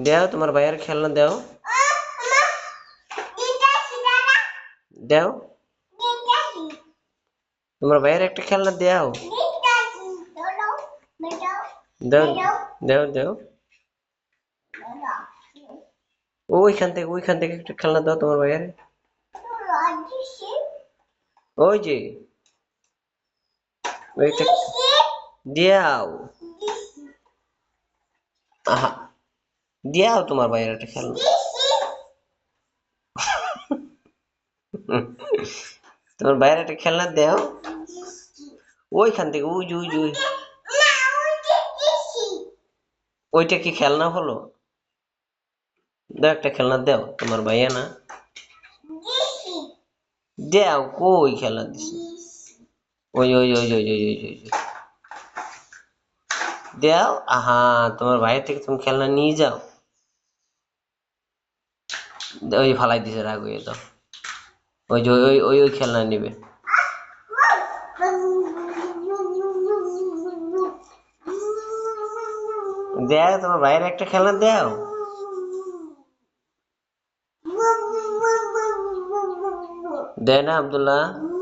দাও, তোমার ভাইয়ের খেলনা দাও। দাও। তোমার ভাইয়ের একটা খেলনা দাও। দাও দাও দাও। ওইখান থেকে ওইখান থেকে একটা খেলনা দাও তোমার ভাইয়ের। ওই যে। ওইটা দাও। আহা। দিয়াও তোমার ভাইয়ের একটা খেলনা। তোমার ভাইয়ের একটা খেলনা দেও। ওইখান থেকে উই উই উই ওইটা কি খেলনা হলো? দাও একটা খেলনা দাও, তোমার ভাইয়া না? দেও, কই খেলনা দিস ওই ওই ওই ওই ওই ওই ওই দেও, আহা, তোমার ভাইয়ের থেকে তুমি খেলনা নিয়ে যাও। ওই ফালাই দিছে রাগ হয়ে তো। ওই যে ওই ওই ওই খেলনা নিবে। দেখ, তোমার ভাইয়ের একটা খেলনা দেও। দেয় না আব্দুল্লাহ?